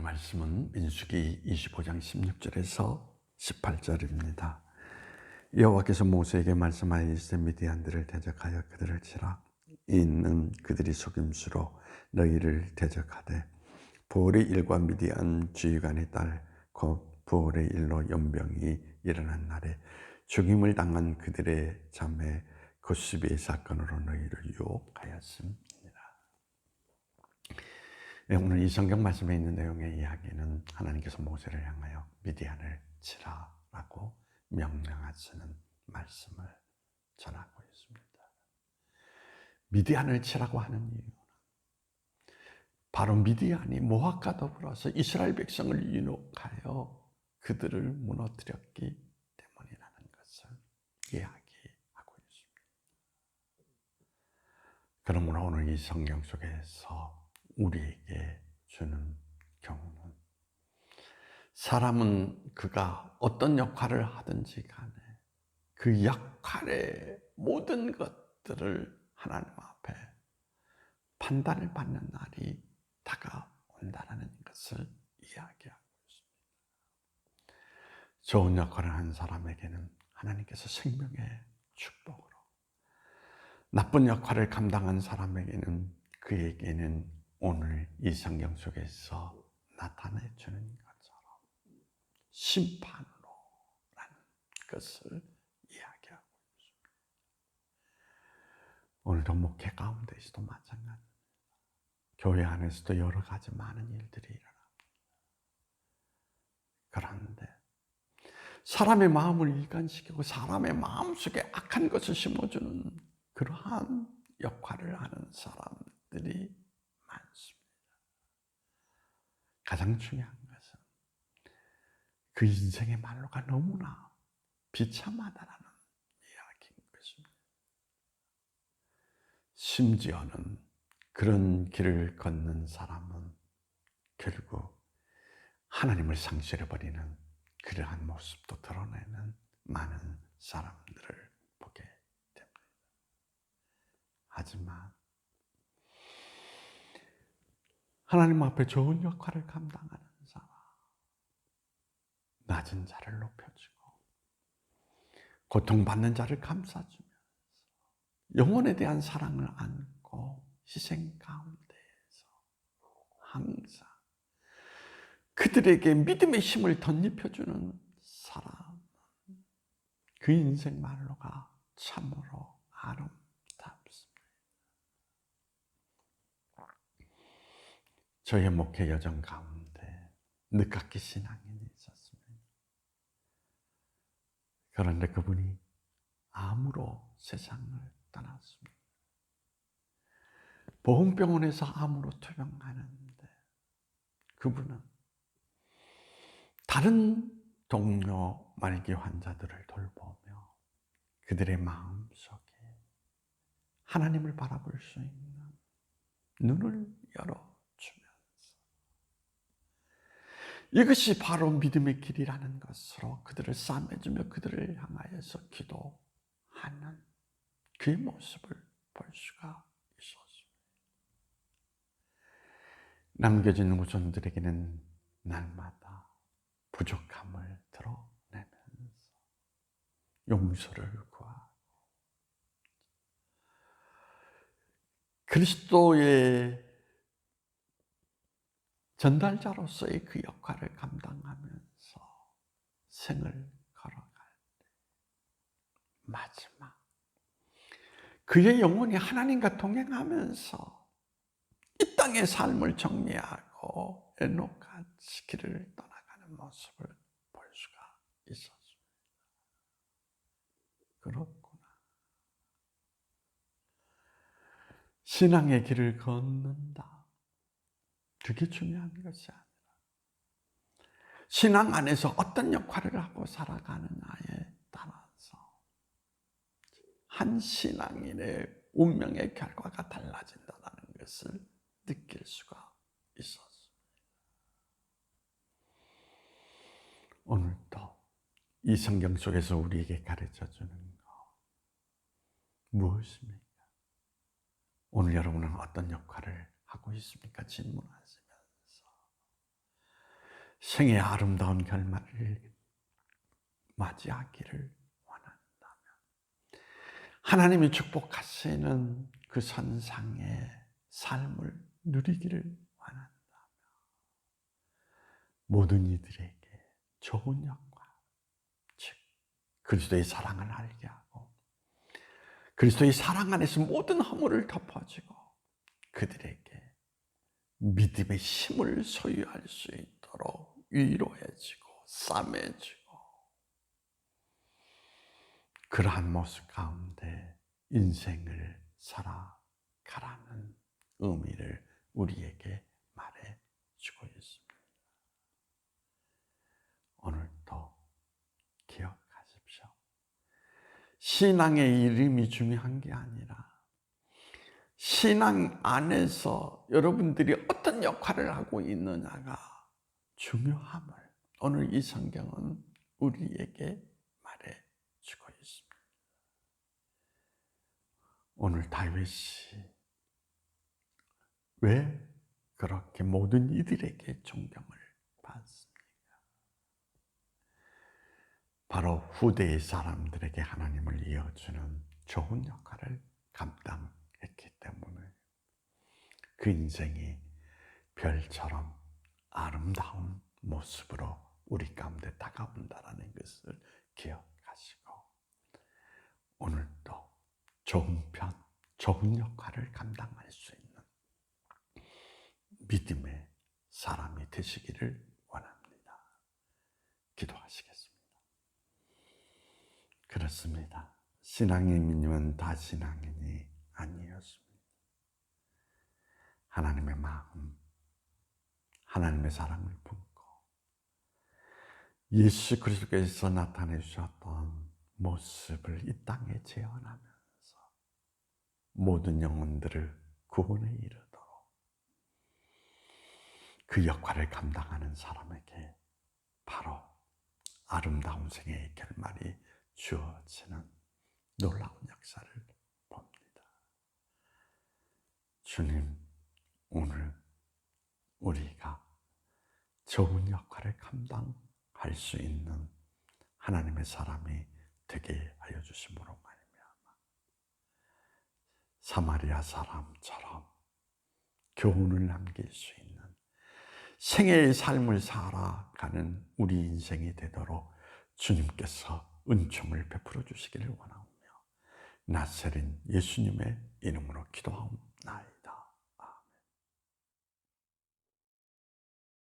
오늘 말씀은 민수기 25장 16절에서 18절입니다. 여호와께서 모세에게 말씀하여 이르시되 미디안들을 대적하여 그들을 치라 이는 그들이 속임수로 너희를 대적하되 부올의 일과 미디안 지휘관의 딸곧 부올의 일로 연병이 일어난 날에 죽임을 당한 그들의 자매 고스비의 사건으로 너희를 유혹하였습니다. 네, 오늘 이 성경 말씀에 있는 내용의 이야기는 하나님께서 모세를 향하여 미디안을 치라라고 명령하시는 말씀을 전하고 있습니다. 미디안을 치라고 하는 이유는 바로 미디안이 모압과 더불어서 이스라엘 백성을 유혹하여 그들을 무너뜨렸기 때문이라는 것을 이야기하고 있습니다. 그러므로 오늘 이 성경 속에서 우리에게 주는 경우는 사람은 그가 어떤 역할을 하든지 간에 그 역할의 모든 것들을 하나님 앞에 판단을 받는 날이 다가온다는 것을 이야기하고 있습니다. 좋은 역할을 한 사람에게는 하나님께서 생명의 축복으로 나쁜 역할을 감당한 사람에게는 그에게는 오늘 이 성경 속에서 나타내 주는 것처럼 심판으로라는 것을 이야기하고 있습니다. 오늘도 목회 가운데서도 마찬가지입니다. 교회 안에서도 여러 가지 많은 일들이 일어납니다. 그런데 사람의 마음을 일관시키고 사람의 마음속에 악한 것을 심어주는 그러한 역할을 하는 사람들이 많습니다. 가장 중요한 것은 그 인생의 말로가 너무나 비참하다라는 이야기인 것입니다. 심지어는 그런 길을 걷는 사람은 결국 하나님을 상실해버리는 그러한 모습도 드러내는 많은 사람들을 보게 됩니다. 하지만 하나님 앞에 좋은 역할을 감당하는 사람, 낮은 자를 높여주고, 고통받는 자를 감싸주면서, 영혼에 대한 사랑을 안고, 희생 가운데에서 항상 그들에게 믿음의 힘을 덧입혀주는 사람, 그 인생 말로가 참으로 아름 저의 목회 여정 가운데 늦깎이 신앙인이 있었습니다. 그런데 그분이 암으로 세상을 떠났습니다. 보험병원에서 암으로 투병하는데 그분은 다른 동료 만기 환자들을 돌보며 그들의 마음속에 하나님을 바라볼 수 있는 눈을 열어 이것이 바로 믿음의 길이라는 것으로 그들을 싸매주며 그들을 향하여서 기도하는 그의 모습을 볼 수가 있었습니다. 남겨진 후손들에게는 날마다 부족함을 드러내면서 용서를 구하고 그리스도의 전달자로서의 그 역할을 감당하면서 생을 걸어갈 때 마지막 그의 영혼이 하나님과 동행하면서 이 땅의 삶을 정리하고 에녹같이 길을 떠나가는 모습을 볼 수가 있었습니다. 그렇구나. 신앙의 길을 걷는다. 그게 중요한 것이 아니라 신앙 안에서 어떤 역할을 하고 살아가느냐에 따라서 한 신앙인의 운명의 결과가 달라진다는 것을 느낄 수가 있었습니다. 오늘도 이 성경 속에서 우리에게 가르쳐 주는 거 무엇입니까? 오늘 여러분은 어떤 역할을 하고 있습니까? 질문하시면서 생의 아름다운 결말을 맞이하기를 원한다면 하나님이 축복하시는 그 선상의 삶을 누리기를 원한다면 모든 이들에게 좋은 역과 즉 그리스도의 사랑을 알게 하고 그리스도의 사랑 안에서 모든 허물을 덮어주고 그들에게 믿음의 힘을 소유할 수 있도록 위로해주고 싸매주고 그러한 모습 가운데 인생을 살아가라는 의미를 우리에게 말해주고 있습니다. 오늘도 기억하십시오. 신앙의 이름이 중요한 게 아니라 신앙 안에서 여러분들이 어떤 역할을 하고 있느냐가 중요함을 오늘 이 성경은 우리에게 말해 주고 있습니다. 오늘 다윗이 왜 그렇게 모든 이들에게 존경을 받습니까? 바로 후대의 사람들에게 하나님을 이어주는 좋은 역할을 감당했기 때문에 그 인생이 별처럼 아름다운 모습으로 우리 가운데 다가온다라는 것을 기억하시고 오늘도 좋은 편, 좋은 역할을 감당할 수 있는 믿음의 사람이 되시기를 원합니다. 기도하시겠습니다. 그렇습니다. 신앙인이면 다 신앙인이 아니었습니다. 하나님의 마음, 하나님의 사랑을 품고 예수 그리스도께서 나타내 주셨던 모습을 이 땅에 재현하면서 모든 영혼들을 구원에 이르도록 그 역할을 감당하는 사람에게 바로 아름다운 생애의 결말이 주어지는 놀라운 역사를 봅니다. 주님, 오늘 우리가 좋은 역할을 감당할 수 있는 하나님의 사람이 되게 하여 주심으로 말미암아 사마리아 사람처럼 교훈을 남길 수 있는 생애의 삶을 살아가는 우리 인생이 되도록 주님께서 은총을 베풀어 주시기를 원하오며 나세린 예수님의 이름으로 기도하옵니다.